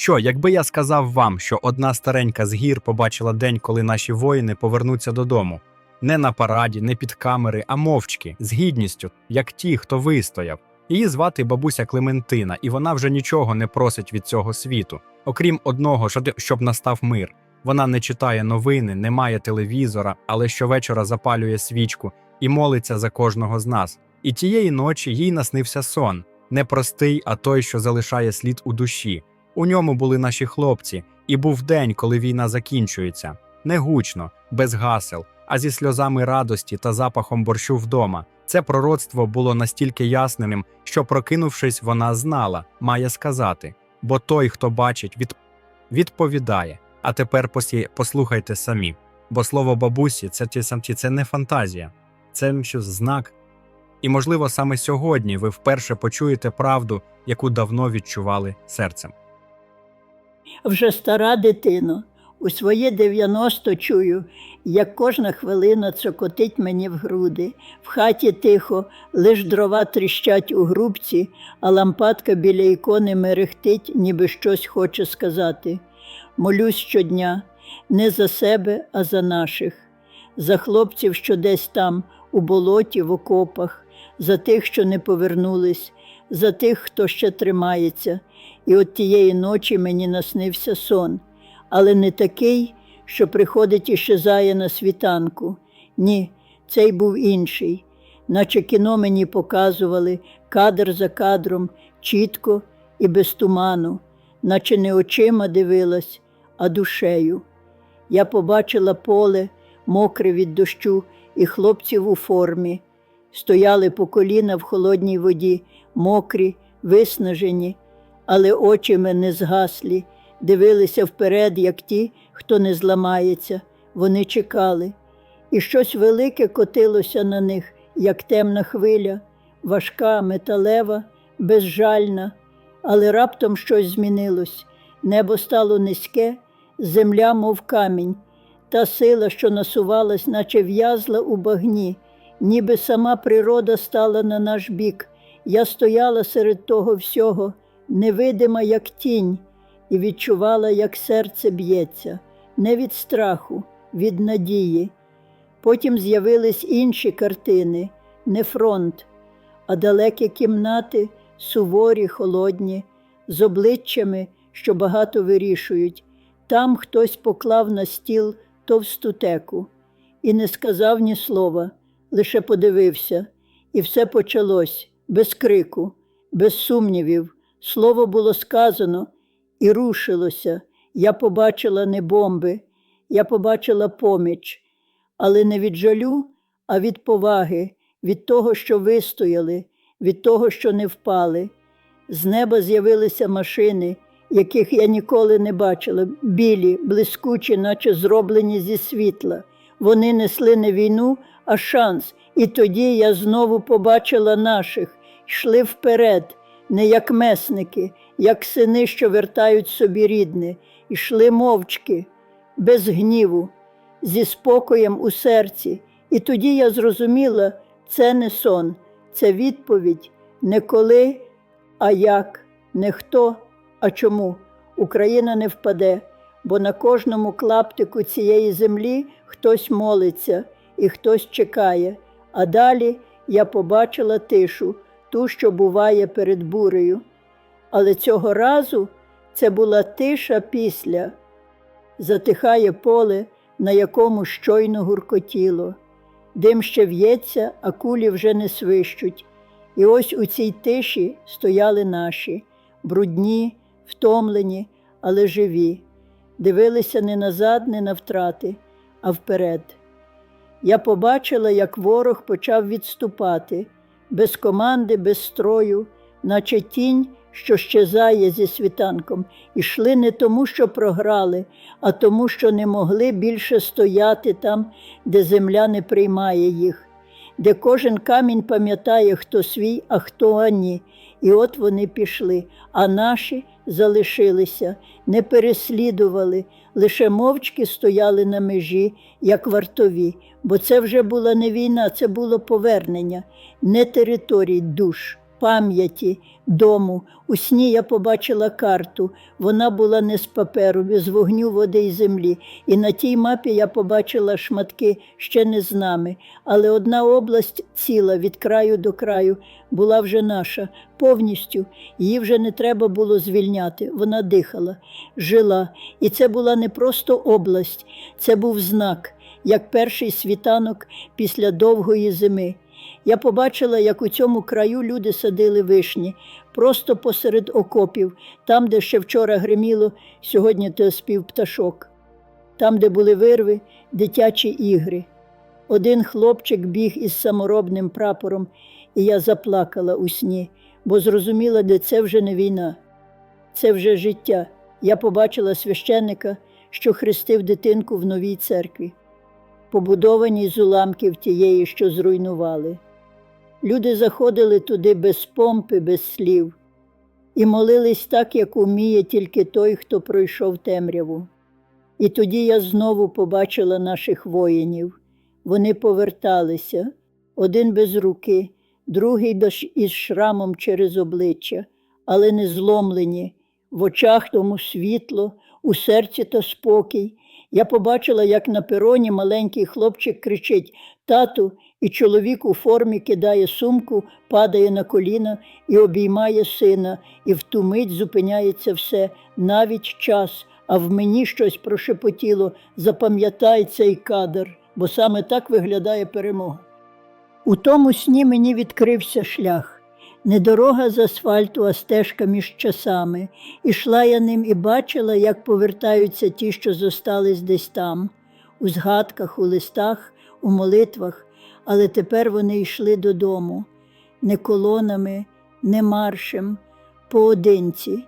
Що, якби я сказав вам, що одна старенька з гір побачила день, коли наші воїни повернуться додому, не на параді, не під камери, а мовчки, з гідністю, як ті, хто вистояв. Її звати бабуся Клементина, і вона вже нічого не просить від цього світу, окрім одного, щоб настав мир. Вона не читає новини, не має телевізора, але щовечора запалює свічку і молиться за кожного з нас. І тієї ночі їй наснився сон не простий, а той, що залишає слід у душі. У ньому були наші хлопці, і був день, коли війна закінчується. Не гучно, без гасел, а зі сльозами радості та запахом борщу вдома. Це пророцтво було настільки ясненим, що, прокинувшись, вона знала, має сказати. Бо той, хто бачить, від... відповідає. А тепер посі... послухайте самі. Бо слово бабусі це ті самці, це не фантазія, це щось знак. І, можливо, саме сьогодні ви вперше почуєте правду, яку давно відчували серцем. Вже стара дитино, у свої 90 чую, як кожна хвилина цокотить мені в груди. В хаті тихо, лиш дрова тріщать у грубці, а лампадка біля ікони мерехтить, ніби щось хоче сказати. Молюсь щодня не за себе, а за наших, за хлопців, що десь там, у болоті, в окопах, за тих, що не повернулись, за тих, хто ще тримається. І от тієї ночі мені наснився сон, але не такий, що приходить і щезає на світанку. Ні, цей був інший, наче кіно мені показували кадр за кадром, чітко і без туману, наче не очима дивилась, а душею. Я побачила поле, мокре від дощу, і хлопців у формі. Стояли по коліна в холодній воді, мокрі, виснажені, але очі мене згаслі, дивилися вперед, як ті, хто не зламається. Вони чекали. І щось велике котилося на них, як темна хвиля, важка, металева, безжальна, але раптом щось змінилось. Небо стало низьке, земля, мов камінь, та сила, що насувалась, наче в'язла у багні, ніби сама природа стала на наш бік. Я стояла серед того всього, невидима, як тінь, і відчувала, як серце б'ється, не від страху, від надії. Потім з'явились інші картини, не фронт, а далекі кімнати, суворі, холодні, з обличчями, що багато вирішують. Там хтось поклав на стіл товсту теку і не сказав ні слова, лише подивився, і все почалось без крику, без сумнівів. Слово було сказано і рушилося. Я побачила не бомби, я побачила поміч, але не від жалю, а від поваги, від того, що вистояли, від того, що не впали. З неба з'явилися машини, яких я ніколи не бачила, білі, блискучі, наче зроблені зі світла. Вони несли не війну, а шанс. І тоді я знову побачила наших, йшли вперед, не як месники, як сини, що вертають собі рідне, йшли мовчки, без гніву, зі спокоєм у серці. І тоді я зрозуміла, це не сон, це відповідь не коли, а як, не хто, а чому. Україна не впаде, бо на кожному клаптику цієї землі хтось молиться і хтось чекає. А далі я побачила тишу, ту, що буває перед бурею. Але цього разу це була тиша після. Затихає поле, на якому щойно гуркотіло. Дим ще в'ється, а кулі вже не свищуть. І ось у цій тиші стояли наші, брудні, втомлені, але живі, дивилися не назад, не на втрати, а вперед. Я побачила, як ворог почав відступати, без команди, без строю, наче тінь, що щезає зі світанком, ішли не тому, що програли, а тому, що не могли більше стояти там, де земля не приймає їх, де кожен камінь пам'ятає, хто свій, а хто ані. І от вони пішли, а наші залишилися, не переслідували, лише мовчки стояли на межі, як вартові, бо це вже була не війна, це було повернення, не територій душ, пам'яті, дому. У сні я побачила карту. Вона була не з паперу, без вогню, води і землі. І на тій мапі я побачила шматки ще не з нами. Але одна область ціла від краю до краю була вже наша, повністю. Її вже не треба було звільняти. Вона дихала, жила. І це була не просто область, це був знак, як перший світанок після довгої зими. Я побачила, як у цьому краю люди садили вишні, просто посеред окопів, там, де ще вчора гриміло, сьогодні то спів пташок, там, де були вирви, дитячі ігри. Один хлопчик біг із саморобним прапором, і я заплакала у сні, бо зрозуміла, де це вже не війна, це вже життя. Я побачила священника, що хрестив дитинку в новій церкві, побудованій з уламків тієї, що зруйнували. Люди заходили туди без помпи, без слів, і молились так, як уміє тільки той, хто пройшов темряву. І тоді я знову побачила наших воїнів. Вони поверталися, один без руки, другий із шрамом через обличчя, але не зломлені, в очах тому світло, у серці то спокій. Я побачила, як на пероні маленький хлопчик кричить Тату, і чоловік у формі кидає сумку, падає на коліна і обіймає сина, і в ту мить зупиняється все, навіть час, а в мені щось прошепотіло запам'ятай цей кадр, бо саме так виглядає перемога. У тому сні мені відкрився шлях. Не дорога з асфальту, а стежка між часами. Ішла я ним і бачила, як повертаються ті, що зостались десь там, у згадках, у листах, у молитвах, але тепер вони йшли додому, не колонами, не маршем, поодинці,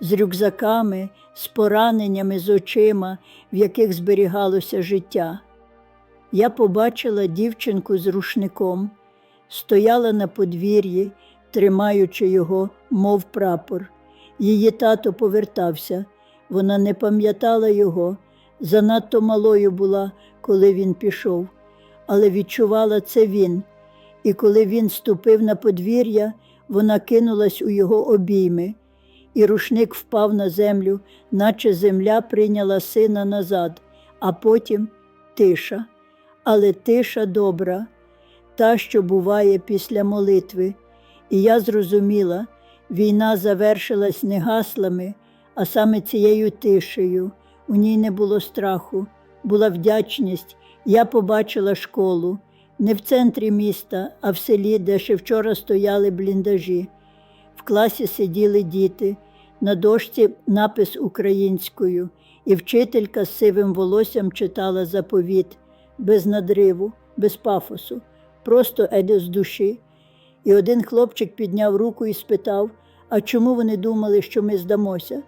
з рюкзаками, з пораненнями, з очима, в яких зберігалося життя. Я побачила дівчинку з рушником, стояла на подвір'ї, тримаючи його, мов прапор. Її тато повертався, вона не пам'ятала його, занадто малою була, коли він пішов, але відчувала це він. І коли він ступив на подвір'я, вона кинулась у його обійми, і рушник впав на землю, наче земля прийняла сина назад, а потім тиша, але тиша добра, та, що буває після молитви. І я зрозуміла, війна завершилась не гаслами, а саме цією тишею. У ній не було страху, була вдячність. Я побачила школу не в центрі міста, а в селі, де ще вчора стояли бліндажі. В класі сиділи діти, на дошці напис українською, і вчителька з сивим волоссям читала заповіт без надриву, без пафосу, просто еде з душі. І один хлопчик підняв руку і спитав, а чому вони думали, що ми здамося?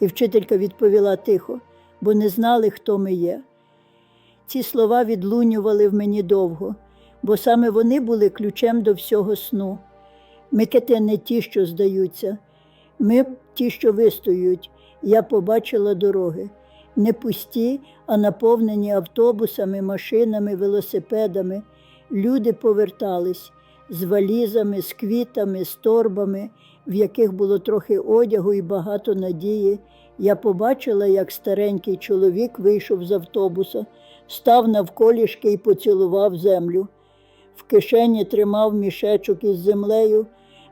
І вчителька відповіла тихо, бо не знали, хто ми є. Ці слова відлунювали в мені довго, бо саме вони були ключем до всього сну. Ми кете не ті, що здаються, ми ті, що вистоюють. Я побачила дороги. Не пусті, а наповнені автобусами, машинами, велосипедами. Люди повертались з валізами, з квітами, з торбами, в яких було трохи одягу і багато надії. Я побачила, як старенький чоловік вийшов з автобуса, став навколішки і поцілував землю. В кишені тримав мішечок із землею,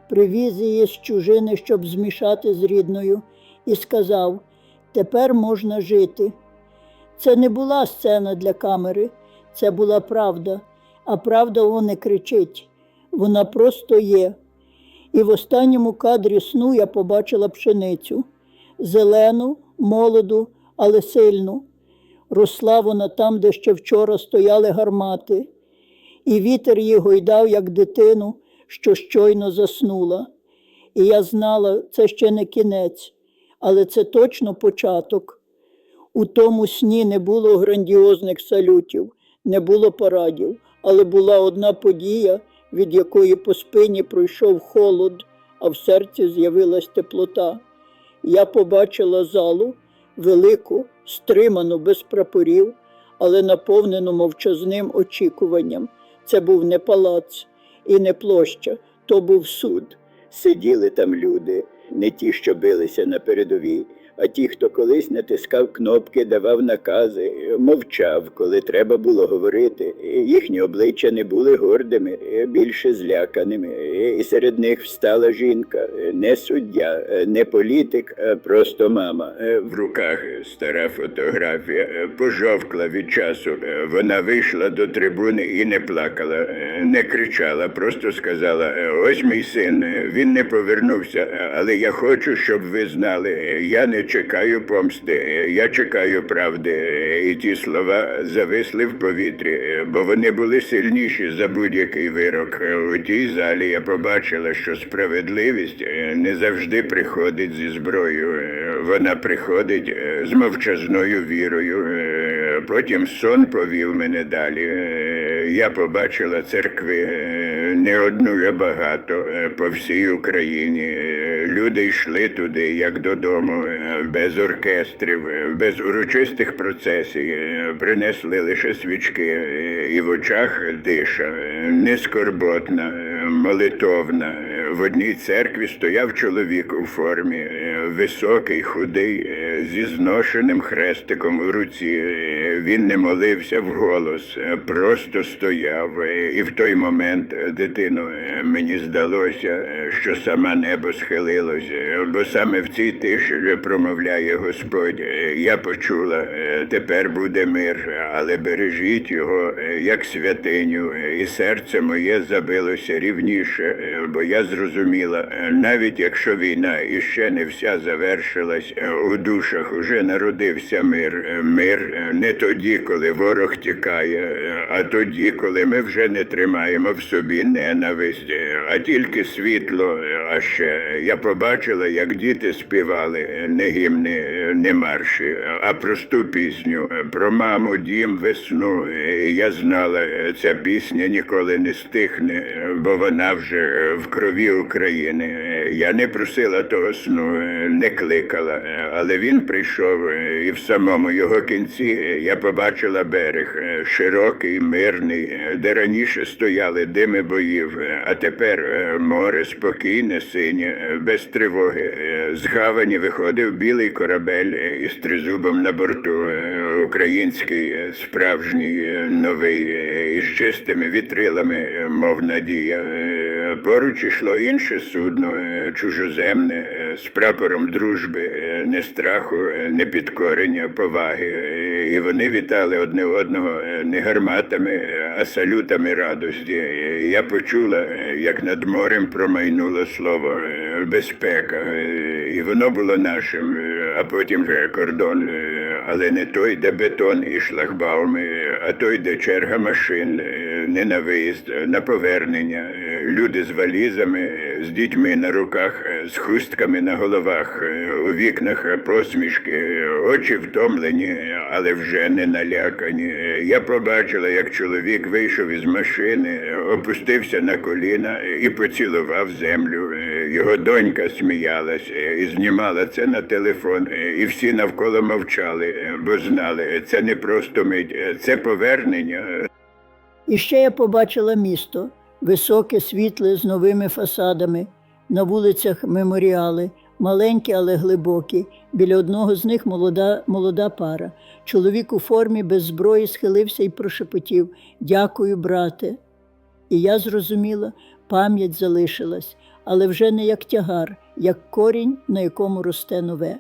привіз її з чужини, щоб змішати з рідною, і сказав: Тепер можна жити. Це не була сцена для камери, це була правда, а правда о, не кричить, вона просто є. І в останньому кадрі сну я побачила пшеницю зелену, молоду, але сильну. Росла вона там, де ще вчора стояли гармати, і вітер її гойдав, як дитину, що щойно заснула. І я знала, це ще не кінець, але це точно початок. У тому сні не було грандіозних салютів, не було парадів, але була одна подія, від якої по спині пройшов холод, а в серці з'явилась теплота. Я побачила залу велику, стриману без прапорів, але наповнену мовчазним очікуванням. Це був не палац і не площа, то був суд. Сиділи там люди, не ті, що билися на передовій, а ті, хто колись натискав кнопки, давав накази, мовчав, коли треба було говорити. Їхні обличчя не були гордими, більше зляканими. І серед них встала жінка, не суддя, не політик, а просто мама. В руках стара фотографія пожовкла від часу. Вона вийшла до трибуни і не плакала, не кричала, просто сказала: ось мій син, він не повернувся, але я хочу, щоб ви знали, я не чекаю помсти, я чекаю правди. І ті слова зависли в повітрі, бо вони були сильніші за будь-який вирок. У тій залі я побачила, що справедливість не завжди приходить зі зброєю. Вона приходить е, з мовчазною вірою. Е, Потім сон повів мене далі. Е, Я побачила церкви не одну, а багато по всій Україні. Люди йшли туди, як додому, е, без оркестрів, е, без урочистих процесій. Е, Принесли лише свічки, і в очах диша, нескорботна, не скорботна, молитовна. В одній церкві стояв чоловік у формі, високий, худий, зі зношеним хрестиком у руці. Він не молився вголос, просто стояв. І в той момент, дитино, е, мені здалося, що саме небо схилилось, е, бо саме в цій тиші промовляє Господь. Я почула, тепер буде мир, але бережіть його як святиню, і серце моє забилося рівніше, бо я зрозуміла, навіть якщо війна іще не вся завершилась, у душах уже народився мир. Е, Мир е, не тоді, коли ворог тікає, е, а тоді, коли ми вже не тримаємо в собі ненависть, а тільки світло. А ще я побачила, як діти співали е, не марші, а просту пісню про маму, дім, весну. Я знала, ця пісня ніколи не стихне, бо вона вже в крові України. Я не просила того сну, не кликала, але він прийшов, і в самому його кінці я побачила берег широкий, мирний, де раніше стояли дими боїв, а тепер море спокійне, синє, без тривоги. З гавані виходив білий корабель е, із тризубом на борту, е, український, е, справжній, е, новий, із чистими вітрилами, мов надія. Поруч ішло інше судно, чужоземне, з прапором дружби, не страху, не підкорення, поваги. І вони вітали одне одного не гарматами, а салютами радості. Я почула, як над морем промайнуло слово безпека, і воно було нашим, а потім вже кордон, е, але не той, де бетон і шлагбауми, е, а той, де черга машин, е, не на виїзд, на повернення. Люди з валізами, з дітьми на руках, з хустками на головах, у вікнах посмішки, е, очі втомлені, але вже не налякані. Я побачила, як чоловік вийшов із машини, опустився на коліна і поцілував землю. Його донька сміялась е, і знімала це на телефон, е, і всі навколо мовчали, е, бо знали, е, це не просто мить, це повернення. І ще я побачила місто високе, світле з новими фасадами, на вулицях меморіали, маленькі, але глибокі. Біля одного з них молода, молода пара. Чоловік у формі без зброї схилився і прошепотів Дякую, брате. І я зрозуміла, пам'ять залишилась, але вже не як тягар, як корінь, на якому росте нове.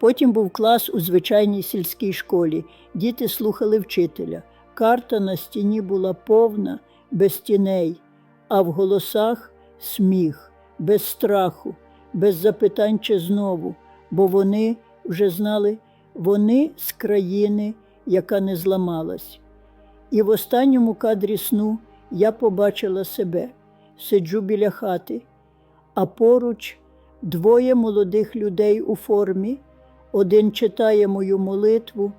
Потім був клас у звичайній сільській школі. Діти слухали вчителя. Карта на стіні була повна, без тіней, а в голосах сміх, без страху, без запитань чи знову, бо вони вже знали, вони з країни, яка не зламалась. І в останньому кадрі сну я побачила себе, сиджу біля хати, а поруч двоє молодих людей у формі. Один читає мою молитву,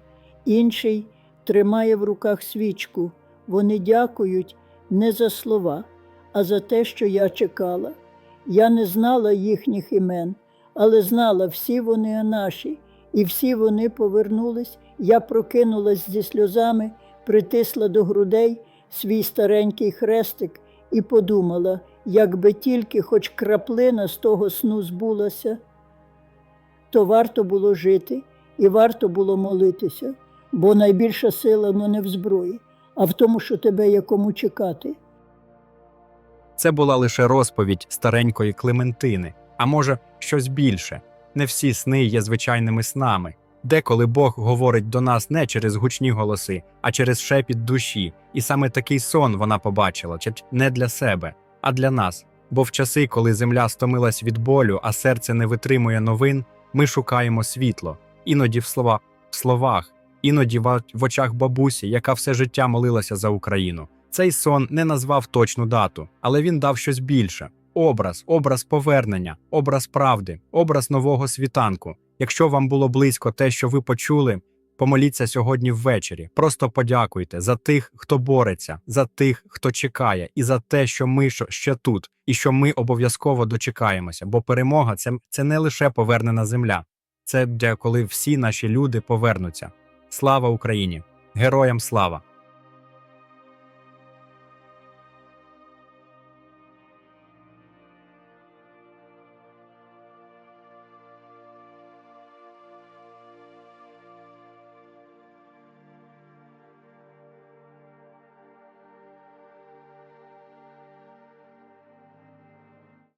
інший тримає в руках свічку. Вони дякують не за слова, а за те, що я чекала. Я не знала їхніх імен, але знала, всі вони наші, і всі вони повернулись. Я прокинулась зі сльозами, притисла до грудей свій старенький хрестик і подумала, як би тільки хоч краплина з того сну збулася, то варто було жити і варто було молитися, бо найбільша сила ну, не в зброї, а в тому, що тебе є кому чекати. Це була лише розповідь старенької Клементини, а може, щось більше. Не всі сни є звичайними снами. Деколи Бог говорить до нас не через гучні голоси, а через шепіт душі, і саме такий сон вона побачила, чи не для себе, а для нас. Бо в часи, коли земля стомилась від болю, а серце не витримує новин, ми шукаємо світло, іноді в слова, в словах, іноді в очах бабусі, яка все життя молилася за Україну. Цей сон не назвав точну дату, але він дав щось більше: образ, образ повернення, образ правди, образ нового світанку. Якщо вам було близько те, що ви почули, помоліться сьогодні ввечері. Просто подякуйте за тих, хто бореться, за тих, хто чекає, і за те, що ми ще тут, і що ми обов'язково дочекаємося. Бо перемога це, це не лише повернена земля, це де коли всі наші люди повернуться. Слава Україні! Героям слава!